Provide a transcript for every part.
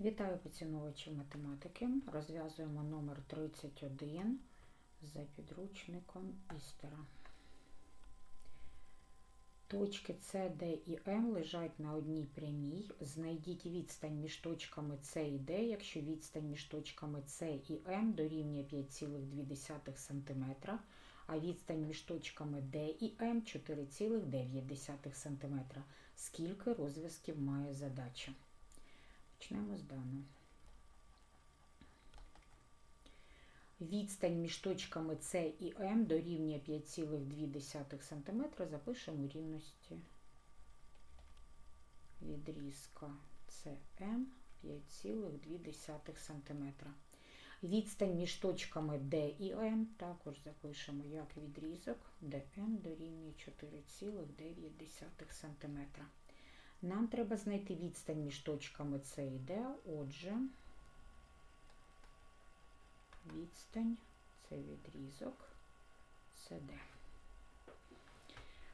Вітаю поціновувачів математики. Розв'язуємо номер 31 за підручником Істера. Точки С, Д і М лежать на одній прямій. Знайдіть відстань між точками С і Д, якщо відстань між точками С і М дорівнює 5,2 см, а відстань між точками Д і М 4,9 см. Скільки розв'язків має задача? Почнемо з даного. Відстань між точками С і М дорівнює 5,2 см. Запишемо рівності відрізка СМ 5,2 см. Відстань між точками D і М також запишемо як відрізок ДМ дорівнює 4,9 см. Нам треба знайти відстань між точками С і Д. Отже, відстань це відрізок СД.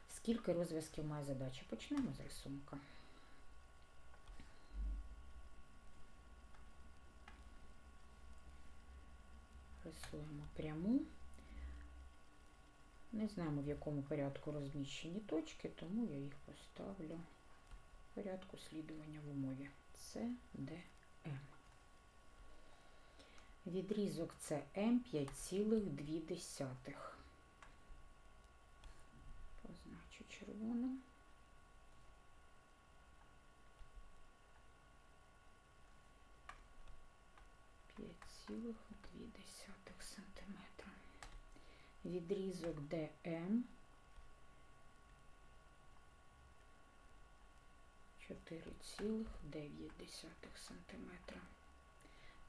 Скільки розв'язків має задача? Почнемо з рисунка. Рисуємо пряму. Не знаємо, в якому порядку розміщені точки, тому я їх поставлю порядку слідування в умові С, Д, М. Відрізок СМ 5,2. Позначу червоним. Цілих дві сантиметра. Відрізок ДМ 4,9 см.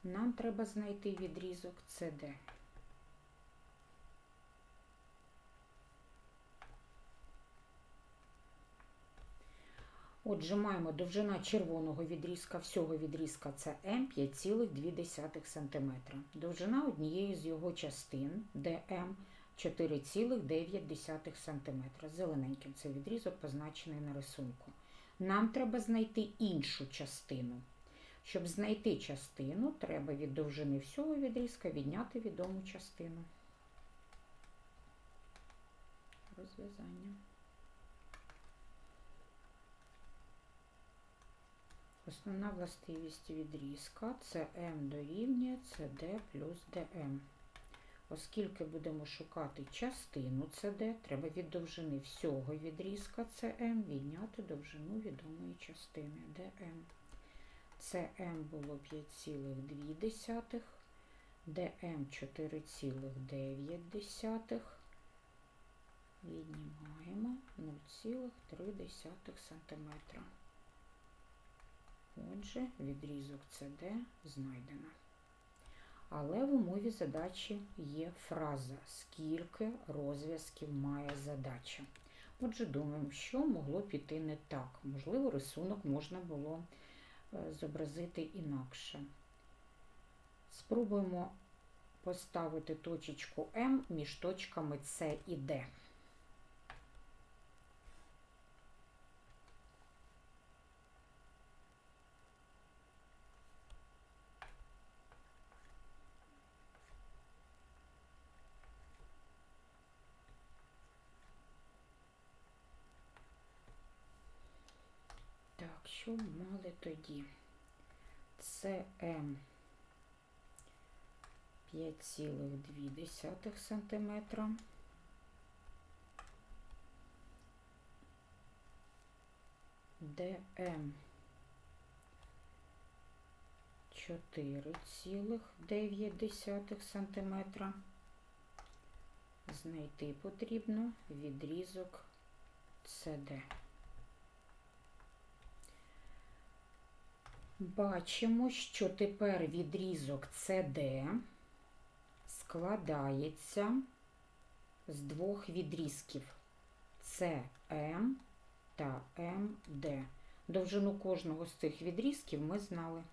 Нам треба знайти відрізок CD. Отже, маємо довжина червоного відрізка, всього відрізка це М 5,2 см. Довжина однієї з його частин ДМ 4,9 см. Зелененьким це відрізок позначений на рисунку. Нам треба знайти іншу частину. Щоб знайти частину, треба від довжини всього відрізка відняти відому частину. Розв'язання. Основна властивість відрізка це М дорівнює CD плюс ДМ. Оскільки будемо шукати частину CD, треба від довжини всього відрізка CM відняти довжину відомої частини DM. CM було 5,2, DM 4,9. Віднімаємо 0,3 см. Отже, відрізок CD знайдено. Але в умові задачі є фраза, скільки розв'язків має задача. Отже, думаємо, що могло піти не так. Можливо, рисунок можна було зобразити інакше. Спробуємо поставити точечку М між точками С і Д. Так, що мали тоді? Це М 5,2 см. ДМ 4,9 см. Знайти потрібно відрізок СД. Бачимо, що тепер відрізок CD складається з двох відрізків CM та MD. Довжину кожного з цих відрізків ми знали.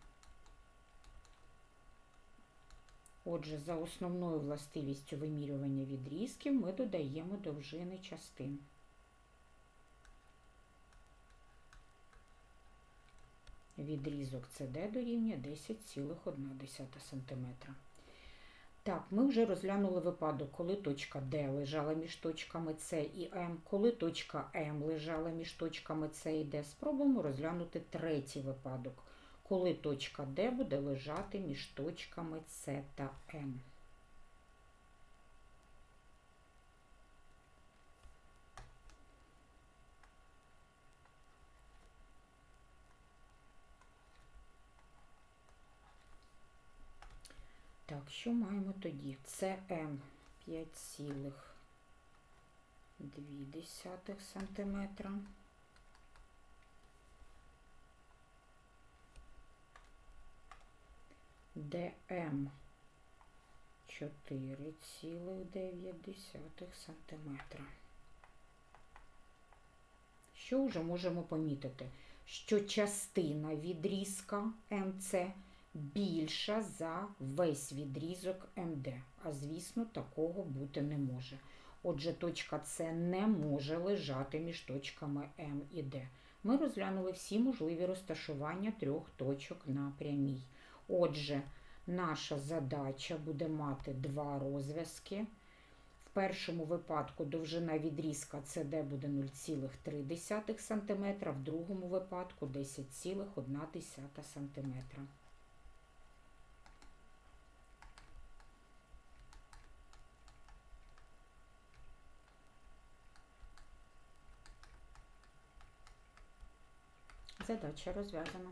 Отже, за основною властивістю вимірювання відрізків ми додаємо довжини частин. Відрізок CD дорівнює 10,1 см. Так, ми вже розглянули випадок, коли точка D лежала між точками С і М, коли точка М лежала між точками С і Д. Спробуємо розглянути третій випадок, коли точка D буде лежати між точками С та М. Так, що маємо тоді? СМ 5,2 см. ДМ 4,9 см. Що вже можемо помітити? Що частина відрізка МЦ більша за весь відрізок МД. А звісно, такого бути не може. Отже, точка С не може лежати між точками М і Д. Ми розглянули всі можливі розташування трьох точок на прямій. Отже, наша задача буде мати два розв'язки. В першому випадку довжина відрізка CD буде 0,3 см, в другому випадку 10,1 см. Задача розв'язана.